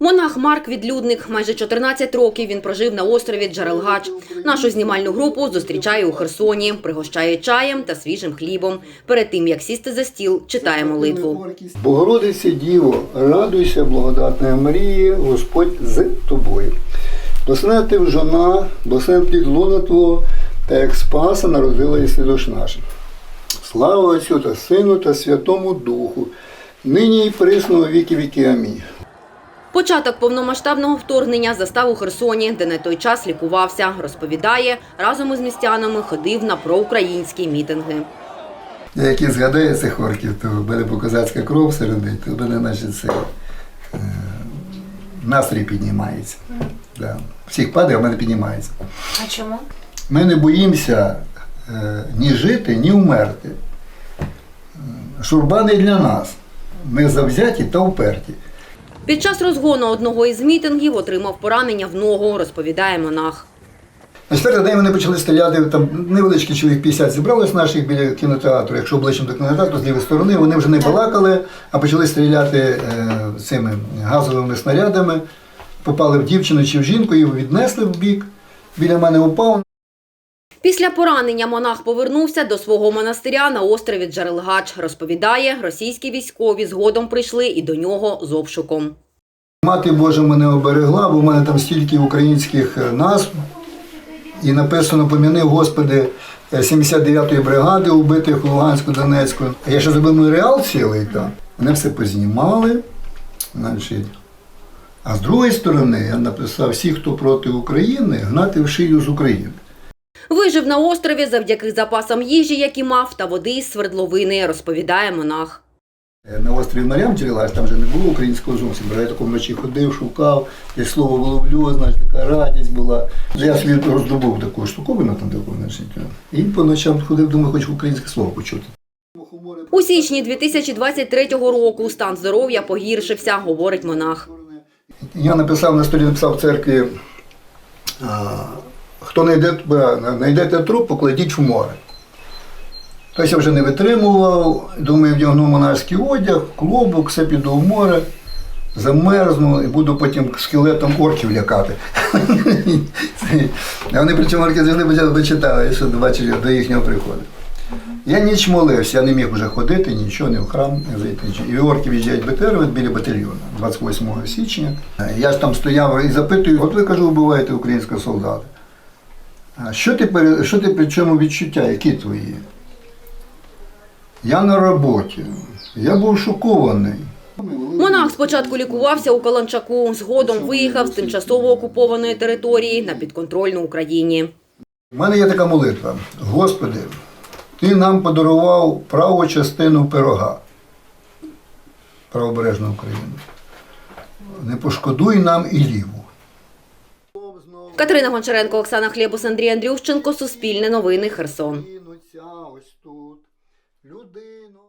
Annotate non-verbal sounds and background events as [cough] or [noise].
Монах Марк Відлюдник. Майже 14 років він прожив на острові Джарелгач. Нашу знімальну групу зустрічає у Херсоні, пригощає чаєм та свіжим хлібом. Перед тим як сісти за стіл, читає молитву. Богородице Діво, радуйся, благодатна Марії, Господь з тобою. Благословена ти в жона, благословен плід лона Твого, та як спаса народила єси душ наша. Слава Отцю та Сину та Святому Духу, нині і присно віки віки. Амінь. Початок повномасштабного вторгнення застав у Херсоні, де на той час лікувався. Розповідає, разом із містянами ходив на проукраїнські мітинги. Я як і згадаю цих орків, то в мене козацька кров серед то в мене наче це е, настрій піднімається. Да. Всіх падає, а в мене піднімається. А чому? Ми не боїмося е, ні жити, ні вмерти. Е, Шурба не для нас. Ми завзяті та вперті. Під час розгону одного із мітингів отримав поранення в ногу, розповідає монах. На четвертий день вони почали стріляти, там невеличкий чоловік 50 зібралось наших біля кінотеатру. Якщо обличчям до кінотеатру з лівої сторони, вони вже не балакали, а почали стріляти е, цими газовими снарядами. Попали в дівчину чи в жінку, його віднесли в бік. Біля мене упав. Після поранення монах повернувся до свого монастиря на острові Джарелгач. Розповідає, російські військові згодом прийшли і до нього з обшуком. Мати Божа мене оберегла, бо в мене там стільки українських е, назв. І написано поміни Господи е, 79-ї бригади, убитих у Луганську, Донецьку. А я ще зробив меморіал цілий там. Вони все познімали. Значить. А з другої сторони я написав всі, хто проти України, гнати в шию з України. Вижив на острові завдяки запасам їжі, які мав, та води із свердловини, розповідає монах. Е, На острові Маріам Джерелаш, там вже не було українського зовсім. бо Я тако вночі ходив, шукав, десь слово виловлю, значить, така радість була. Я собі роздобув таку штуковину там таку, значить. І по ночам ходив, думаю, хоч українське слово почути. У січні 2023 року стан здоров'я погіршився, говорить монах. Я написав на столі, написав в церкві, хто знайде, знайдете труп, покладіть в море. Тобто я вже не витримував, думаю, вдягну монашський одяг, клобук, все піду в море, замерзну і буду потім скелетом орків лякати. А [laughs] вони причому орки завжди дочитали, що бачили до їхнього приходу. Я ніч молився, я не міг вже ходити, нічого, не в храм, не зайти. нічого. І орки в'їжджають БТР біля батальйону 28 січня. Я ж там стояв і запитую, от ви кажу, вбиваєте українського солдата. Що ти, що ти при чому відчуття, які твої? Я на роботі. Я був шокований. Монах спочатку лікувався у Каланчаку, згодом виїхав з тимчасово окупованої території на підконтрольну Україні. У мене є така молитва. Господи, ти нам подарував праву частину пирога. Правобережну Україну. Не пошкодуй нам і ліву. Катерина Гончаренко, Оксана Хлєбус, Андрій Андрющенко, Суспільне новини, Херсон. Ось тут людину.